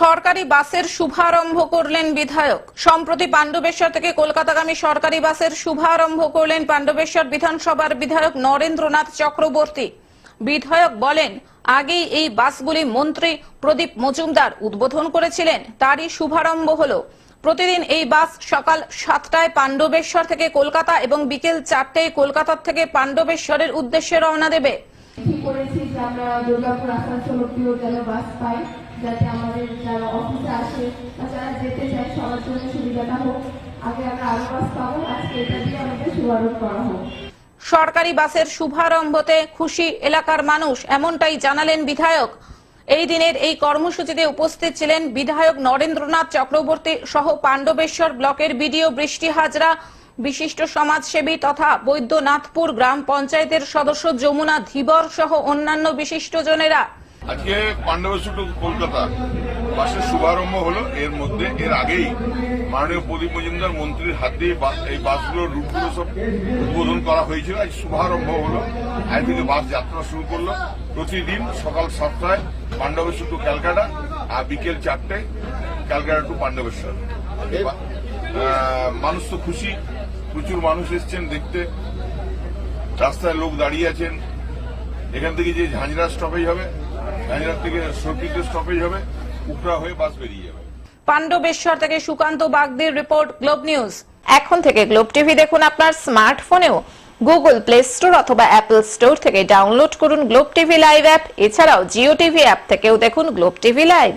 সরকারি বাসের শুভারম্ভ করলেন বিধায়ক। সম্প্রতি পাণ্ডবেশ্বর থেকে কলকাতাগামী সরকারি বাসের শুভারম্ভ করলেন পাণ্ডবেশ্বর বিধানসভার বিধায়ক নরেন্দ্রনাথ চক্রবর্তী। বিধায়ক বলেন, আগেই এই বাসগুলি মন্ত্রী প্রদীপ মজুমদার উদ্বোধন করেছিলেন, তারই শুভারম্ভ হলো। প্রতিদিন এই বাস সকাল সাতটায় পাণ্ডবেশ্বর থেকে কলকাতা এবং বিকেল চারটায় কলকাতা থেকে পাণ্ডবেশ্বরের উদ্দেশ্যে রওনা দেবে। করেছি যে আমরা দুর্গাপুর, আসানসোল বাস পাই। যাতে আমাদের যারা অফিসে আসে বা যারা যেতে চায়, সবার জন্য সুবিধাটা হোক। আগে আমরা আরও বাস পাবো, আজকে এটা দিয়ে আমাদের শুভারম্ভ করা হোক। সরকারি বাসের শুভারম্ভতে খুশি এলাকার মানুষ এমনটাই জানালেন বিধায়ক। এই দিনের এই কর্মসূচিতে উপস্থিত ছিলেন বিধায়ক নরেন্দ্রনাথ চক্রবর্তী সহ পাণ্ডবেশ্বর ব্লকের বিডিও বৃষ্টি হাজরা, বিশিষ্ট সমাজসেবী তথা বৈদ্যনাথপুর গ্রাম পঞ্চায়েতের সদস্য যমুনা ধীবর সহ অন্যান্য বিশিষ্টজনেরা আজকে পাণ্ডবেশ্বর টু কলকাতা। বাসের শুভারম্ভ হলো এর মধ্যে এর আগেই। মাননীয় প্রদীপ মজুমদার মন্ত্রীর হাত এই বাসগুলোর রুটগুলো সব উদ্বোধন করা হয়েছিল। আজ শুভারম্ভ হলো। আজ থেকে বাস যাত্রা শুরু করল। প্রতিদিন সকাল সাতটায় পাণ্ডবেশ্বর টু ক্যালকাটা আর বিকেল চারটায় ক্যালকাটা টু পাণ্ডবেশ্বর। মানুষ তো খুশি। প্রচুর মানুষ এসছেন দেখতে। রাস্তায় লোক দাঁড়িয়ে আছেন। এখান থেকে যে ঝাঁঝরা স্টপেজ হবে ঝাঁঝরা থেকে স্টপেজ হবে উকড়া হয়ে বাস বেরিয়ে যাবে। পাণ্ডবেশ্বর থেকে সুকান্ত বাগদির রিপোর্ট গ্লোব নিউজ এখন থেকে গ্লোব টিভি দেখুন আপনার স্মার্টফোনেও গুগল প্লে স্টোর অথবা অ্যাপল স্টোর থেকে ডাউনলোড করুন গ্লোব টিভি লাইভ অ্যাপ এছাড়াও জিও টিভি অ্যাপ থেকেও দেখুন গ্লোব টিভি লাইভ